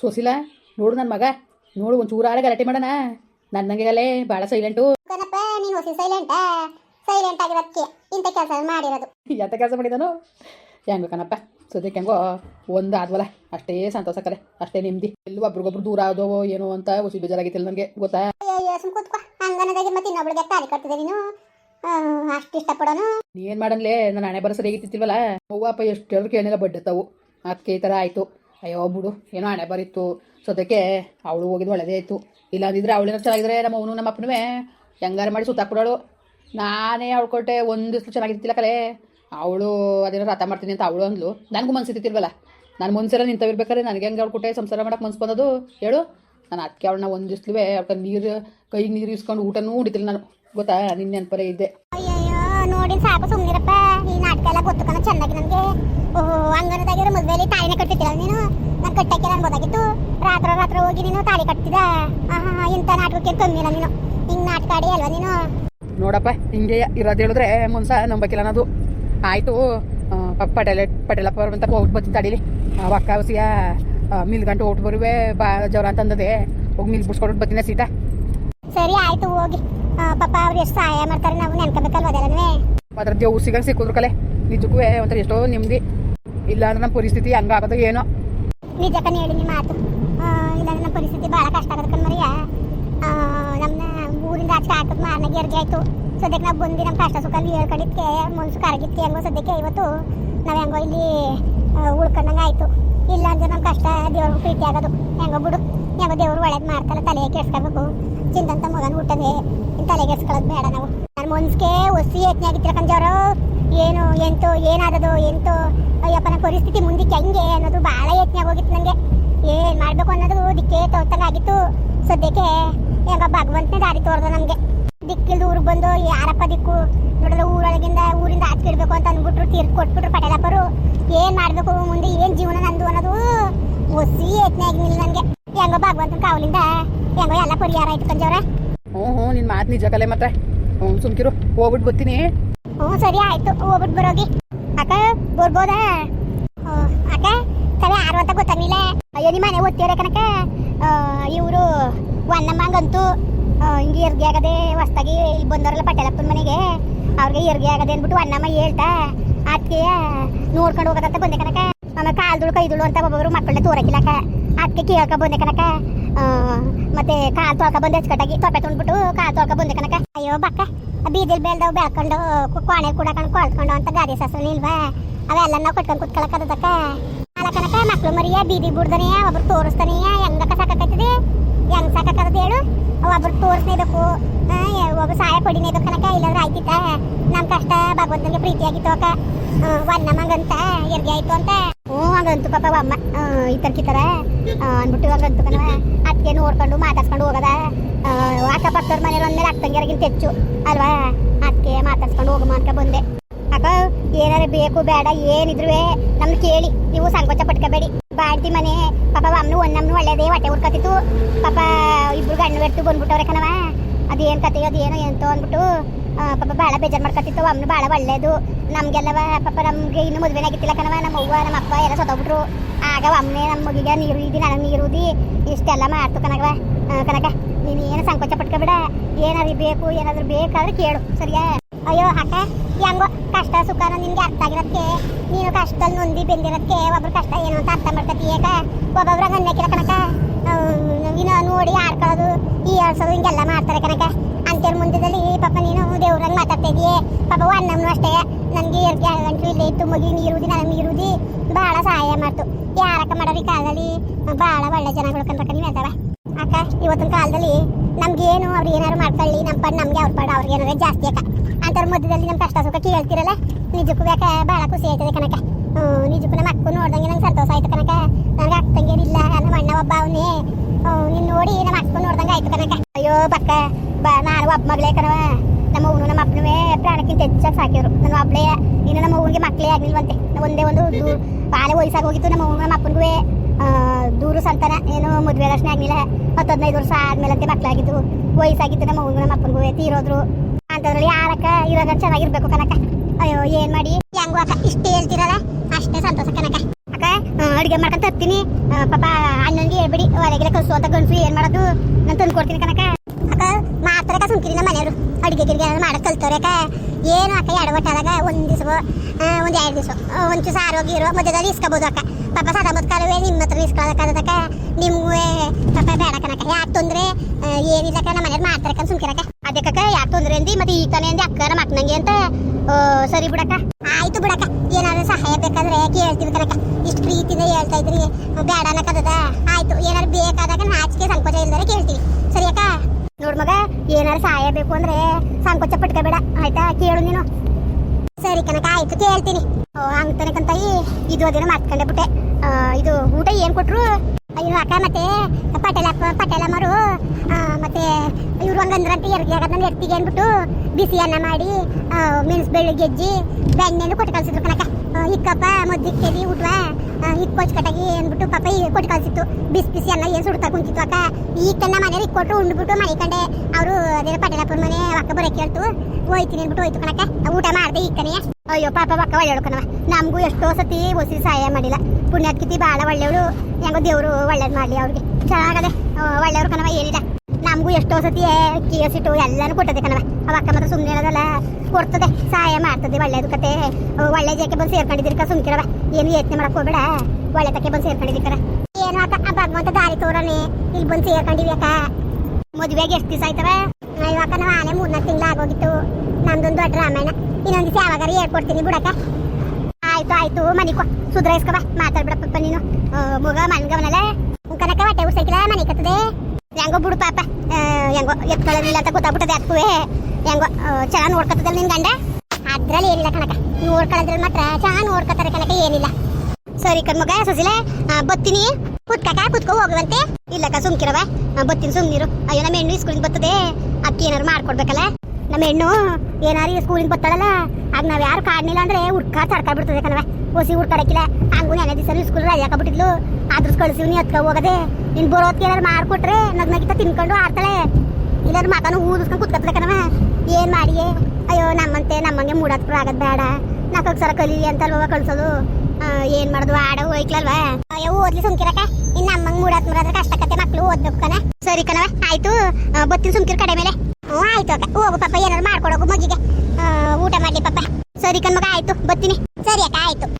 ಸೋಸಿಲ್ಲ ನೋಡು ನನ್ನ ಮಗ. ನೋಡು ಒಂದು ಚೂರಾರ ಗಲಾಟೆ ಮಾಡೋಣ. ನನ್ನ ನಂಗೆಗಲೇ ಭಾಳ ಸೈಲೆಂಟು ಕನಪ್ಪ ನೀನು ಹೊಸಿ ಸೈಲೆಂಟಾ ಸೈಲೆಂಟ್ ಆಗಿರೋದಕ್ಕೆ ಇಂಥ ಕೆಲಸ ಮಾಡಿರೋದು. ಎಂತ ಕೆಲಸ ಮಾಡಿದಾನು? ಹೆಂಗ ಕಣಪ್ಪ ಸದ್ಯಕ್ಕೆ ಹೆಂಗೋ ಒಂದು ಆದ್ವಲ್ಲ ಅಷ್ಟೇ ಸಂತೋಷ ಕಲೆ ಅಷ್ಟೇ ನೆಮ್ಮದಿ. ಎಲ್ಲೂ ಒಬ್ರಿಗೊಬ್ರು ದೂರ ಆದವೋ ಏನೋ ಅಂತ ಹುಸಿ ಬೇಜಾರಾಗಿತ್ತಿಲ್ಲ ನನಗೆ ಗೊತ್ತಾ? ಅಯ್ಯೋ ಸುಮ್ ಕೂತ್ಕೊ. ಹಂಗನದಾಗೆ ಮತ್ತೆ ಇನ್ನೊಬ್ಳಿಗೆ ತಾಳಿ ಕಟ್ತಿದೆ ನೀನು. ಅಷ್ಟು ಇಷ್ಟಪಡೋನು. ಏನು ಮಾಡನ್ಲೇ? ನನ್ನ ಹಣೆ ಬರೋ ಸರಿಯಾಗಿತ್ತಿಲ್ವಲ್ಲ ಅವ್ವ ಅಪ್ಪ ಎಷ್ಟು ಹೇಳಿದ್ರು ಕೇಳಿಲ್ಲ ಬಡ್ಡತ್ತವು. ಅದಕ್ಕೆ ಈ ಥರ ಆಯಿತು. ಅಯ್ಯೋ, ಬಿಡು. ಏನೋ ಹಣೆ ಬರಿತ್ತು ಸದ್ಯಕ್ಕೆ ಅವಳು ಹೋಗಿದ್ದು ಒಳ್ಳೆದೇ ಆಯಿತು ಇಲ್ಲ ಅಂದಿದ್ರೆ ಅವಳೇನೋ ಚೆನ್ನಾಗಿದ್ರೆ ನಮ್ಮ ಅವನು ನಮ್ಮ ಅಪ್ಪನೂ ಹೆಂಗಾರ ಮಾಡಿ ಸುತ್ತಾಕ್ಬಿಡೋಳು ನಾನೇ ಅವಳು ಕೊಟ್ಟೆ ಒಂದು ದಿವಸ ಚೆನ್ನಾಗಿರ್ತಿಲ್ಲ ಕಲೆ. ಅವಳು ಅದೇನೋ ರಥ ಮಾಡ್ತೀನಿ ಅಂತ ಅವಳು ಅಂದ್ಲು. ನನಗೂ ಮನ್ಸಿತ್ತಿಲ್ವಲ್ಲ ನಾನು ಮನ್ಸೆಲ್ಲ ನಿಂತವಿರ್ಬೇಕಾದ್ರೆ ನನಗೆ ಹೆಂಗೆ ಅವಳು ಕೊಟ್ಟೆ ಸಂಸಾರ ಮಾಡೋಕೆ ಮನ್ಸು ಬಂದದು ಹೇಳು. ನಾನು ಅದಕ್ಕೆ ಅವಳನ್ನ ಒಂದು ದಿವ್ಸಲೇ ಅವಳ ನೀರು, ಕೈಗೆ ನೀರು ಇಸ್ಕೊಂಡು ಊಟನೂ ಹೊಡಿತಿಲ್ಲ ನಾನು. ಗೊತ್ತಾ? ನಿನ್ನ ನೆನಪರೇ ಇದ್ದೆ. ನೋಡಿ ಸಾಕು ಸುಮ್ಮನಿರಪ್ಪ ಈ ನಾಟಕ ಎಲ್ಲ ಗೊತ್ತು ಚೆನ್ನಾಗಿ ನನಗೆ. ಓಹೋ ಅಂಗನದಾಗಿರೋ ಮದುವೆಯಲ್ಲಿ ತಾಳಿನ ಕಟ್ಟಿದ್ದಿಲ್ಲ ನೀನು ನಾನು ಕಟ್ಟಕ್ಕೆ ಅನ್ಬೋದಾಗಿತ್ತು ರಾತ್ರಿ ರಾತ್ರ ಹೋಗಿ ನೀನು ತಾಳಿ ಕಟ್ತಿದ್ದ. ಆಹಾ ಇಂಥ ನಾಟಕಕ್ಕೆ ಕಮ್ಮಿ ಇಲ್ಲ ನೀನು. ಹಿಂಗೆ ನಾಟಕ ಆಡಿ ಅಲ್ವಾ ನೀನು? ನೋಡಪ್ಪ ಹಿಂಗೆ ಇರೋದು ಹೇಳಿದ್ರೆ ಮುನ್ಸ ನಂಬಕಿಲ್ಲ ಅನ್ನೋದು ಆಯಿತು ಪಟೇಲ ಪಟೇಲಪ್ಪ ಅವ್ರ ಅಂತ ಹೋಗ್ಬಿಟ್ಟು ಬರ್ತೀನಿ ತಡೀಲಿ ಅಕ್ಕ ಹಸಿಯ ಮಿಲ್ ಗಂಟೆ ಹೋಗ್ಬಿಟ್ಟು ಬರುವೆ ಬಾ ಜವರ ಅಂತಂದದೆ ಹೋಗಿ ಮಿಲ್ ಬಿಡ್ಸ್ಕೊಟ್ಟು ಬರ್ತೀನಿ ಸೀತಾ. ಸರಿ ಆಯ್ತು ಹೋಗಿ. ಪಾಪ ಅವ್ರು ಎಷ್ಟು ಸಹಾಯ ಮಾಡ್ತಾರೆ ನಾವು ನೆನ್ಕೋಬೇಕಲ್ವ ಅದೆಲ್ಲನೇ? ಅದ್ರ ದೇವ್ರು ಸಿಗಂಗೆ ಸಿಕ್ಕಿದ್ರು ಕಲೆ. ನಿಜಕ್ಕೂ ಒಂಥರ ಎಷ್ಟೋ ನೆಮ್ಮದಿ. ಇಲ್ಲ ಅಂದ್ರೆ ನಮ್ಮ ಪರಿಸ್ಥಿತಿ ಹಂಗಾಗೋದು ಏನೋ. ನಿಜಕ್ಕನ ಹೇಳಿ ನಿಮ್ಮ ಮಾತು. ಇಲ್ಲಾಂದ್ರೆ ನಮ್ಮ ಪರಿಸ್ಥಿತಿ ಭಾಳ ಕಷ್ಟ ಆಗದ ಕಣ್ಮರಿಯ ನಮ್ಮನ್ನ ಊರಿಂದ ಆಚೆ ಹಾಕದ್ ಮಾರನೇ ಗೆರ್ಗೆ ಆಯ್ತು. ಸದ್ಯಕ್ಕೆ ನಾವು ಬಂದು ನಮ್ಮ ಕಷ್ಟ ಸುಖ ಹೇಳ್ಕೊಂಡಿದ್ಕೆ, ಮನ್ಸು ಕರಗಿದ್ಕೆ ಹೆಂಗೋ ಸದ್ಯಕ್ಕೆ ಇವತ್ತು ನಾವು ಹೆಂಗೋ ಇಲ್ಲಿ ಉಳ್ಕೊಂಡಂಗೆ ಆಯ್ತು. ಇಲ್ಲ ಅಂದ್ರೆ ನಮ್ಮ ಕಷ್ಟ ದೇವ್ರಿಗೆ ಪ್ರೀತಿ ಆಗೋದು. ಹೆಂಗೋ ಬಿಡು. ಹೆಂಗೋ ದೇವ್ರು ಒಳ್ಳೇದು ಮಾಡ್ತಾರೆ ತಲೆ ಕೆಡ್ಸ್ಕೋಬೇಕು. ಚಿಂತಂತ ಮಗನ ಹುಟ್ಟದೆ ತಲೆ ಕೆಡ್ಸ್ಕೊಳ್ಳೋದು ಬೇಡ ನಾವು. ಮನ್ಸಿಗೆ ಒಸಿ ಯತ್ನೆ ಆಗಿತ್ತಿರ ಕಂಜವರು? ಏನು, ಎಂತು, ಏನಾದದು, ಎಂತು ಅಯ್ಯಪ್ಪನ ಪರಿಸ್ಥಿತಿ ಮುಂದಕ್ಕೆ ಹೆಂಗೆ ಅನ್ನೋದು ಭಾಳ ಯತ್ನೆ ಹೋಗಿತ್ತು ನನಗೆ ಏನು ಮಾಡಬೇಕು ಅನ್ನೋದು ದಿಕ್ಕೆ ತೋರ್ತಂಗ ಆಗಿತ್ತು. ಸದ್ಯಕ್ಕೆ ಹೆಂಗ ಭಗವಂತನೇ ದಾರಿ ತೋರ್ದು ನಮಗೆ. ದಿಕ್ಕಿಲ್ದು ಊರಿಗೆ ಬಂದು ಯಾರಪ್ಪ ದಿಕ್ಕು? ನೋಡಿದ್ರೆ ಊರೊಳಗಿಂದ, ಊರಿಂದ ಆಚೆಡ್ಬೇಕು ಅಂತ ಅಂದ್ಬಿಟ್ರು, ತೀರ್ಪು ಕೊಟ್ಬಿಟ್ರು ಪಟೇಲಪ್ಪರು. ಏನು ಮಾಡಬೇಕು ಮುಂದೆ, ಏನು ಜೀವನ ನಂದು ಅನ್ನೋದು ಒಸಿ ಯತ್ನೆ ಆಗಿಲ್ಲ ನನಗೆ ಹೆಂಗೋ ಭಗವಂತನ ಕಾವಲಿಂದ ಹೆಂಗೋ ಎಲ್ಲ ಪರಿಹಾರ ಆಯ್ತು ಕಂಜವ್ರ. ಹ್ಞೂ ಹ್ಞೂ ನಿನ್ನ ಮಾತು ನಿಜ ಮತ್ತೆ ಹ್ಞೂ ಸುಮ್ಕಿರು. ಹೋಗ್ಬಿಟ್ಟು ಬರ್ತೀನಿ. ಹ್ಞೂ, ಸರಿ, ಆಯ್ತು. ಹೋಗ್ಬಿಟ್ಟು ಬರೋಗಿ. ಅಕ್ಕ, ಬರ್ಬೋದಾ? ಅಕ್ಕ ಸರಿ ಆರು ಅಂತ ಗೊತ್ತಾಗಿಲ್ಲ ಅಯ್ಯೋ ನಿಮ್ಮ ಮನೆ ಓದ್ತೀರ ಕನಕ ಇವರು ಒನ್ನಮ್ಮಂಗಂತೂ ಹಿಂಗೆ ಎರ್ಗೆ ಆಗದೆ ಹೊಸ್ದಾಗಿ ಇಲ್ಲಿ ಬಂದವರಲ್ಲ ಪಟೇಲಪ್ಪನ ಮನೆಗೆ. ಅವ್ರಿಗೆ ಎರ್ಗೆ ಆಗದೆ ಅಂದ್ಬಿಟ್ಟು ಅಣ್ಣಮ್ಮ ಹೇಳ್ತಾ ಅದಕ್ಕೆ ನೋಡ್ಕೊಂಡು ಹೋಗೋದಂತ ಬಂದೆ ಕನಕ ಆಮೇಲೆ ಕಾಲ್ದುಳು ಕೈದುಳು ಅಂತ ಒಬ್ಬೊಬ್ಬರು ಮಕ್ಕಳನ್ನ ತೋರಕಿಲ್ಲಕ ಅದಕ್ಕೆ ಕೇಳಕ ಬಂದೆ ಕನಕ ಮತ್ತೆ ಕಾಲು ತೊಳ್ಕ ಬಂದೆ ಹೆಚ್ಚಕಟ್ಟಾಗಿ ತೊಪ್ಪೆ ತೊಂಡ್ಬಿಟ್ಟು ಕಾಲು ತೊಳ್ಕ ಬಂದೆ ಕನಕ ಅಯ್ಯೋ ಬಕ್ಕ ಬೀದಿಲ್ ಬೆಳ್ದವ್ ಬೆಳ್ಕೊಂಡು ಕೋಣೆ ಕುಡಕೊಂಡು ಕೊಳ್ಕೊಂಡು ಅಂತ ಗಾದಿ ಸಸ್ರ ಇಲ್ವಾ ಅವೆಲ್ಲ ನಾವು ಕಟ್ಕೊಂಡು ಕುತ್ಕೊಳಕದಕ್ಕ ಅಲ್ಲ ಕನಕ ಮಕ್ಕಳು ಮರಿಯ, ಬೀದಿ ಬಿಡ್ದನೆ, ಒಬ್ರು ತೋರಿಸ್ತಾನೆಯ ಹೆಂಗಕ್ಕ ಸಾಕಾಕೈತದೆ ಹೆಂಗ್ ಸಾಕಾಕದ ಹೇಳು? ಒಬ್ರು ತೋರಿಸ್ನೇಬೇಕು ಒಬ್ಬ ಸಹಾಯ ಪಡಿನೇಬೇಕು ಕನಕ ಇಲ್ಲಾಂದ್ರೆ ಆಯ್ತಿತ್ತ? ನಮ್ಮ ಕಷ್ಟ ಭಗವಂತನಿಗೆ ಪ್ರೀತಿಯಾಗಿತ್ತು ಅಕ್ಕ. ವನ್ನಮಂಗಂತ ಎರ್ಗೆ ಆಯ್ತು ಅಂತ. ಹಂಗಂತು ಪಾಪ ಅಮ್ಮ ಈ ತರ ಕಿತ್ತರ ಅಂದ್ಬಿಟ್ಟು ಹಂಗಂತು ಕಣವ ಅದಕ್ಕೆ ನೋಡ್ಕೊಂಡು ಮಾತಾಡ್ಸ್ಕೊಂಡು ಹೋಗದ. ಅಕ್ಕಪಕ್ಕದವ್ರ ಮನೇಲಿ ಒಂದ್ಮೇಲೆ ಅಕ್ಕಂಗಿರಗಿಂತ ಹೆಚ್ಚು, ಅಲ್ವಾ? ಅದಕ್ಕೆ ಮಾತಾಡ್ಸ್ಕೊಂಡು ಹೋಗಮ್ಮ ಅಂತ ಬಂದೆ. ಅಕ್ಕ, ಏನಾರ ಬೇಕು, ಬೇಡ ಏನಿದ್ರು ನಮ್ಗೆ ಕೇಳಿ, ನೀವು ಸಂಕೋಚ ಪಟ್ಕೋಬೇಡಿ. ಬಾಡ್ತಿ ಮನೆ, ಪಾಪ ಅಮ್ಮನು ಒಂದಮ್ಮನು ಒಳ್ಳೇದೇ, ಹೊಟ್ಟೆ ಹುಡ್ಕತಿತ್ತು ಪಾಪ ಇಬ್ರು ಗಣ್ಣು ಬೆಡ್ತು ಬಂದ್ಬಿಟ್ಟವ್ರೆ ಕಣವ ಅದೇನು ಕತೆ ಅದೇನೋ ಎಂತೋ ಅಂದ್ಬಿಟ್ಟು ಪಾಪ ಭಾಳ ಬೇಜಾರು ಮಾಡ್ಕೊತಿತ್ತು. ಅವನು ಭಾಳ ಒಳ್ಳೇದು. ನಮಗೆಲ್ಲವ ಪಾಪ ನಮಗೆ ಇನ್ನು ಮದುವೆ ಆಗಿತ್ತಿಲ್ಲ ಕಣವ ನಮ್ಮ ಅವ್ವ, ನಮ್ಮ ಅಪ್ಪ ಎಲ್ಲ ಸತ್ತೋಗ್ಬಿಟ್ರು. ಆಗ ಒಮ್ಮೆ ನಮ್ಮ ಮಗಿಗೆ ನೀರು ಇದಿ ನನಗೆ ನೀರು ಉದಿ ಇಷ್ಟೆಲ್ಲ ಮಾಡ್ತು ಕನಕವ ಕನಕ ನೀನು ಏನು ಸಂಕೋಚ ಪಟ್ಕೋಬೇಡ. ಏನಾದ್ರು ಬೇಕು, ಏನಾದ್ರು ಬೇಕಾದ್ರೆ ಕೇಳು. ಸರಿಯಾ? ಅಯ್ಯೋ, ಅಕ್ಕ, ಹೆಂಗೋ ಕಷ್ಟ ಸುಖನ ನಿನ್ಗೆ ಅರ್ಥ ಆಗಿರೋದಕ್ಕೆ, ನೀನು ಕಷ್ಟದಲ್ಲಿ ನೊಂದಿ ಬೆಂದಿರೋದಕ್ಕೆ ಒಬ್ರು ಕಷ್ಟ ಏನು ಅಂತ ಅರ್ಥ ಮಾಡ್ಕತಿ ಏಕ ಒಬ್ಬೊಬ್ರ ಅನ್ನಕ್ಕಿಲ್ಲ ಕನಕ ನೀನು ನೋಡಿ ಆಡ್ಕೊಳ್ಳೋದು, ಈ ಆಡ್ಸೋದು ಹಿಂಗೆಲ್ಲ ಮಾಡ್ತಾರೆ ಕನಕ ಅಂತೇಳಿ ಮುಂದದಲ್ಲಿ ಪಾಪ ನೀನು ಇದೀಯ ಪಾಪ ಅನ್ನಮ್ನು ಅಷ್ಟೇ. ನನಗೆ ಎರಡು ಗಂಟು ಇಲ್ಲ ಇತ್ತು ಮಗಿ ನೀರುದಿ, ನನಗೆ ನೀರುದಿ. ಭಾಳ ಸಹಾಯ ಮಾಡ್ತು. ಯಾರಕ್ಕ ಮಾಡೋರಿ ಕಾಲದಲ್ಲಿ? ಭಾಳ ಒಳ್ಳೆ ಜನಗಳು ಕನ್ರಕ ನೀವು ಹೇಳ್ತಾವ ಅಕ್ಕ, ಇವತ್ತಿನ ಕಾಲದಲ್ಲಿ ನಮ್ಗೇನು ಅವ್ರು ಏನಾರು ಮಾಡ್ಕೊಳ್ಳಿ. ನಮ್ಮ ಪಡ್ ನಮ್ಗೆ, ಅವ್ರ ಪಡ ಅವ್ರಿಗೆ ಏನಾರ ಜಾಸ್ತಿ ಅಕ್ಕ. ಅಂಥವ್ರ ಮಧ್ಯದಲ್ಲಿ ನಮ್ಮ ಕಷ್ಟ ಸುಖ ಕೇಳ್ತಿರಲ್ಲ ನಿಜಕ್ಕೂ ಬೇಕ ಭಾಳ ಖುಷಿ ಆಯ್ತದೆ ಕನಕ ನಿಜಕ್ಕೂ ನಮ್ಮ ಅಕ್ಕ ನೋಡ್ದಂಗೆ ನಂಗೆ ಸಂತೋಷ ಆಯ್ತು ಕನಕ ನನಗೆ ಅಕ್ಕ ಇಲ್ಲ ನಮ್ಮ ಅಣ್ಣ ಒಬ್ಬ ಅವನೇ. ನಿನ್ನ ನೋಡಿ ನಮ್ಮ ಅಕ್ಕ ನೋಡ್ದಂಗೆ ಆಯ್ತು ಕನಕ ಅಯ್ಯೋ ಬಕ್ಕ ಬಾ ನಾನು ಒಬ್ಬ ಮಗಳೇ ಕಣವ ನಮ್ಮ ಊರು, ನಮ್ಮ ಅಪ್ಪನವೇ ಪ್ರಾಣಕ್ಕಿಂತ ಹೆಚ್ಚಾಗಿ ಸಾಕಿದ್ರು. ನಮ್ಮ ಅಪ್ಪಳೆ ಇನ್ನು ನಮ್ಮ ಊರಿಗೆ ಮಕ್ಕಳೇ ಆಗ್ಲಿಲ್ವಂತೆ. ಒಂದೇ ಒಂದು ದೂರ ಬಾಳೆ ವಯಸ್ಸಾಗಿ ಹೋಗಿತ್ತು. ನಮ್ಮ ಅವ್ನು ನಮ್ಮ ಅಪ್ಪನಿಗೂ ದೂರ ಸಂತಾನ. ಏನು ಮದುವೆ ದರ್ಶನ ಆಗಲಿಲ್ಲ. ಹತ್ತು ಹದಿನೈದು ವರ್ಷ ಆದ್ಮೇಲೆ ಅಂತ ಮಕ್ಕಳಾಗಿದ್ದು ವಯಸ್ಸಾಗಿತ್ತು ನಮ್ಮ ಅವ್ನು ನಮ್ಮ ಅಪ್ಪನಿಗೂ, ತೀರೋದ್ರು. ಅಂಥದ್ರಲ್ಲಿ ಯಾರಕ್ಕ ಇರೋದ್ರ ಚೆನ್ನಾಗಿರ್ಬೇಕು ಕನಕ? ಅಯ್ಯೋ, ಏನ್ ಮಾಡಿ? ಹೆಂಗು ಅಕ್ಕ, ಇಷ್ಟೇ ಹೇಳ್ತಿರಲ್ಲ? ಅಷ್ಟೇ ಸಂತೋಷ ಕನಕ. ಅಕ್ಕ ಅಡುಗೆ ಮಾಡ್ಕೊಂತ ತರ್ತೀನಿ. ಪಾಪ, ಅಣ್ಣನಿಗೆ ಹೇಳ್ಬಿಡಿ. ಹೊರಗೆಲ್ಲ ಕಸು ಅಂತ ಗಂಡಸು ಏನ್ ಮಾಡೋದು? ನಾನು ತಂದು ಕೊಡ್ತೀನಿ ಕನಕ. ಮಾಡ್ತಾರಕ ಸುಮ್ಕಿರಿ ನಮ್ಮ ಮನೆಯವರು. ಅಡುಗೆ ಏನಾದ್ರು ಮಾಡಕ್ಕೆ ಕಲ್ತವ್ರೆ. ಅಕ್ಕ ಏನು ಅಕ್ಕ ಎರಡು ಒಟ್ಟಾದಾಗ ಒಂದು ದಿವಸ ಒಂದು ಎರಡು ದಿವಸ ದಿವಸ ಆರೋಗ್ಯ ಇರೋ ಮಧ್ಯದಲ್ಲಿ ಇಸ್ಕೋಬೋದು ಅಕ್ಕ. ಪಾಪ ಸದಾಮತ್ ಕಾಲವೇ ನಿಮ್ಮ ಹತ್ರ ಇಸ್ಕೊಳ್ಳೋದಕ್ಕ ನಿಮ್ಗೆ ಪಾಪ ಬೇಡ ಯಾಕೆ ತೊಂದ್ರೆ? ಏನಿಲ್ಲ ನಮ್ಮ ಮನೆಯವ್ರು ಮಾಡ್ತಾರೆ ಕನ್ ಸುಮ್ಕಿರಕ್ಕ ಅದಕ್ಕ ಯಾಕೆ ತೊಂದ್ರೆ ಅಂದಿ? ಮತ್ತೆ ಈ ತಾನೇ ಅಂದಿ ಅಕ್ಕರ ಮಕ್ಕನಂಗೆ ಅಂತ. ಸರಿ ಬಿಡಕ್ಕ ಆಯ್ತು ಬಿಡಕ್ಕ ಏನಾದ್ರು ಸಹಾಯ ಬೇಕಾದ್ರೆ ಕೇಳ್ತೀವಿ ಕನಕ ಇಷ್ಟು ಪ್ರೀತಿಯಿಂದ ಹೇಳ್ತಾ ಇದ್ರಿ. ಬೇಡ ಅನ್ನಕ್ಕದ ಆಯ್ತು, ಏನಾದ್ರು ಬೇಕಾದಾಗ ನಾಚಿಕೆ ಸಂಕೋಚ ಇಲ್ದರೆ ಕೇಳ್ತೀವಿ ಸರಿ ಅಕ್ಕ? ನೋಡ್ ಮಗ ಏನಾದ್ರು ಸಹಾಯ ಬೇಕು ಅಂದ್ರೆ ಸಂಕೋಚ ಪಟ್ಕೋಬೇಡ. ಆಯ್ತಾ? ಕೇಳು ನೀನು. ಸರಿ ಕನಕ ಆಯ್ತು, ಕೇಳ್ತೀನಿ. ಹಂಗ ತನಕಂತಾಯಿ ಇದು ಅದೇನೋ ಮಾತ್ಕೊಂಡೆ ಬಿಟ್ಟೆ. ಇದು ಊಟ ಏನ್ ಕೊಟ್ರು? ಅಯ್ಯೋ, ಅಕ್ಕ, ಮತ್ತೆ ಪಟೇಲ ಪಟೇಲಮ್ಮರು ಮರು ಮತ್ತೆ ಇವ್ರು ಹಂಗಂದ್ರಂತ ಎರ್ಗಿ ಆಗದ ಎರ್ತಿಗೆ ಅಂದ್ಬಿಟ್ಟು ಬಿಸಿ ಅನ್ನ ಮಾಡಿ ಮೆಣಸು ಬೆಳ್ಳು ಗೆಜ್ಜಿ ಬೆಣ್ಣೆನು ಕೊಟ್ಟು ಕಳ್ಸಿದ್ರು ಕನಕ ಹಿಕ್ಕಪ್ಪ ಇಕ್ಕಪ್ಪ ಮುದ್ದಿಕ್ಕೇದಿ ಊಟ ಇಕ್ ಕೊಚ್ಕಟಾಗಿ ಅಂದ್ಬಿಟ್ಟು ಪಾಪ ಈ ಕೊಟ್ಟು ಕಳ್ಸಿತ್ತು. ಬಿಸಿ ಬಿಸಿ ಅನ್ನ ಏನು ಸುಡ್ತಾ ಕುಂತಿತ್ತು ಅಕ್ಕ? ಈಗ ತನ್ನ ಮನೇಲಿ ಇಕ್ಕೊಟ್ಟು ಉಂಡ್ಬಿಟ್ಟು ಮನೆ ಕಂಡೆ ಅವರು ಅದೇ ಪಟೇಲಪ್ಪನ ಮನೆ ಅಕ್ಕ ಬರೋ ಕೇಳ್ತು. ಹೋಯ್ತೀನಿ ಅಂದ್ಬಿಟ್ಟು ಹೋಯ್ತು ಕಣಕ್ಕ. ಊಟ ಮಾಡಿದೆ ಈಗ ಕನೆಯ ಅಯ್ಯೋ, ಪಾಪ ಅಕ್ಕ ಒಳ್ಳೆಯವಳು ಕಣವ ನಮಗೂ ಎಷ್ಟೋ ಸತಿ ಒಸಿ ಸಹಾಯ ಮಾಡಿಲ್ಲ. ಪುಣ್ಯಾತ್ಕಿತಿ ಭಾಳ ಒಳ್ಳೆಯವಳು. ಹೆಂಗೋ ದೇವರು ಒಳ್ಳೇದು ಮಾಡಲಿ ಅವ್ರಿಗೆ. ಚೆನ್ನಾಗದೆ. ಒಳ್ಳೆಯವ್ರು ಕಣವ ಹೇಳಿದ. ನಮಗೂ ಎಷ್ಟೋ ಸತಿ ಕೇಸಿಟ್ಟು ಎಲ್ಲನೂ ಕೊಟ್ಟದೆ ಕಣವ ಅವ ಅಕ್ಕ ಮಾತ್ರ ಸುಮ್ಮನೆ ಇರೋದಲ್ಲ. ಕೊಡ್ತದೆ. ಸಹಾಯ ಮಾಡ್ತದೆ ಒಳ್ಳೆದು ಕತೆ. ಒಳ್ಳೆ ಜಾಕೆ ಬಂದು ಸೇರ್ಕೊಂಡಿದ್ದೀರಿ ಸುಮ್ಕಿರವ. ಏನು ಯೋಚನೆ ಮಾಡಕ್ ಹೋಗ್ಬೇಡ. ಒಳ್ಳೆ ತಕ್ಕೆ ಬಂದು ಸೇರ್ಕೊಂಡಿದ್ದೀರ ಏನು ಅಕ್ಕ ಆ ಭಗವಂತ ದಾರಿ ತೋರನೆ ಇಲ್ಲಿ ಬಂದು ಸೇರ್ಕೊಂಡಿವಿ ಅಕ್ಕ ಮದುವೆಗೆ ಎಷ್ಟು ದಿವಸ ಆಯ್ತವ? ಇವಾಗ ನಾವು ಆನೆ ಮೂರ್ನಾಲ್ಕು ತಿಂಗಳು ಆಗೋಗಿತ್ತು. ನಮ್ದೊಂದು ದೊಡ್ಡ ರಾಮಾಯಣ ಇನ್ನೊಂದು ದಿವಸ ಯಾವಾಗಾರ ಹೇಳ್ಕೊಡ್ತೀನಿ ಬಿಡಕ್ಕ ಆಯ್ತು ಆಯ್ತು ಮನಿಕೋ ಸುಧಾರಿಸ್ಕವ ಮಾತಾಡ್ಬಿಡಪ್ಪ ನೀನು. ಮಗ ಮನ್ಗವನಲ್ಲ ಕನಕ ಹೊಟ್ಟೆ ಉಸಕಿಲ್ಲ ಮನೆ ಕತ್ತದೆ? ಹೆಂಗೋ ಬಿಡು ಪಾಪ. ಹೆಂಗೋ ಎತ್ಕೊಳ್ಳೋದಿಲ್ಲ ಅಂತ ಗೊತ್ತಾಗ್ಬಿಟ್ಟದೆ ಅದಕ್ಕೂ ಹೆಂಗೋ ಚೆನ್ನಾಗಿ ನೋಡ್ಕೊತದಲ್ಲ ನಿನ್ ಗಂಡ? ಅದ್ರಲ್ಲಿ ಏನಿಲ್ಲ ಕಣಕ ನೋಡ್ಕೊಳ್ಳೋದ್ರಲ್ಲಿ ಮಾತ್ರ ಚೆನ್ನಾಗಿ ನೋಡ್ಕೊತಾರೆ ಕಣಕ ಏನಿಲ್ಲ. ಸರಿ ಕಣ್ಮಗ ಸುಜಿಲೆ ಬತ್ತೀನಿ. ಕುತ್ಕಕ ಕುತ್ಕೋ ಹೋಗುವಂತೆ. ಇಲ್ಲಕ್ಕ, ಸುಮ್ಕಿರವ. ಬತ್ತೀನಿ, ಸುಮ್ನಿರು. ಅಯ್ಯೋ, ನಮ್ಮ ಹೆಣ್ಣು ಸ್ಕೂಲಿಂದ ಬರ್ತದೆ. ಅಕ್ಕಿ ಏನಾರು ಮಾಡ್ಕೊಡ್ಬೇಕಲ್ಲ? ನಮ್ಮ ಹೆಣ್ಣು ಏನಾರು ಸ್ಕೂಲಿಂದ ಬರ್ತಾಳಲ್ಲ ಆಗ ನಾವ್ ಯಾರು ಕಾಡ್ನಿಲ್ಲ ಅಂದ್ರೆ ಹುಡ್ಕ ತಡ್ಕಾ ಬಿಡ್ತದೆ ಕಣವ ಓಸಿ ಹುಡ್ಕಾಡಕ್ಕಿಲ್ಲ. ಹಂಗೂ ನೆನೆ ದಿವಸ ಸ್ಕೂಲ್ ರಜೆ ಹಾಕಬಿಟ್ಟಿದ್ಲು. ಆದ್ರೂ ಕಳಿಸಿ ನೀ ಹತ್ಕ ಹೋಗದೆ. ನಿನ್ ಬರೋದ್ಕೆ ಏನಾರು ಮಾಡ್ಕೊಟ್ರೆ ನಗ್ ನಗಿತ ತಿನ್ಕೊಂಡು ಆಡ್ತಾಳೆ. ಇಲ್ಲಾರು ಮಗನು ಊದಿಸ್ಕೊಂಡು ಕುತ್ಕತ್ತಲೆ ಕಣವ ಏನ್ ಮಾಡಿಯೇ? ಅಯ್ಯೋ, ನಮ್ಮಂತೆ ನಮ್ಮಂಗೆ ಮೂಡತ್ ಆಗದ್ ಬೇಡ. ನಾಲ್ಕು ಸರ ಕಲೀಲಿ ಅಂತ ಅಲ್ವ ಕಳ್ಸೋದು. ಏನ್ ಮಾಡುದು? ಆಡ ಹೋಯ್ಕ್ಲಲ್ವಾ? ಅಯ್ಯೋ, ಓದ್ಲಿ ಸುಮ್ಕಿರಕ ಇನ್ ನಮ್ಮಂಗ್ ಮೂಡತ್ ಮುರಾದ್ರೆ ಕತೆ ಮಕ್ಳು ಓದ್ಬೇಕು ಕಣ. ಸರಿ ಕಣವ ಆಯ್ತು. ಬತ್ತಿನ ಸುಮ್ಕಿರ್ ಕಡೆ ಮೇಲೆ. ಹ್ಞೂ, ಆಯ್ತು ಅಕ್ಕ. ಹೋಗು ಪಾಪ ಏನಾರು ಮಾಡ್ಕೊಡೋಗು ಮಗಿಗೆ ಊಟ ಮಾಡ್ಲಿ ಪಾಪ. ಸರಿ ಕಣ್ಮಗ ಆಯ್ತು. ಬತ್ತೀನಿ. ಸರಿ ಅಕ್ಕ, ಆಯ್ತು.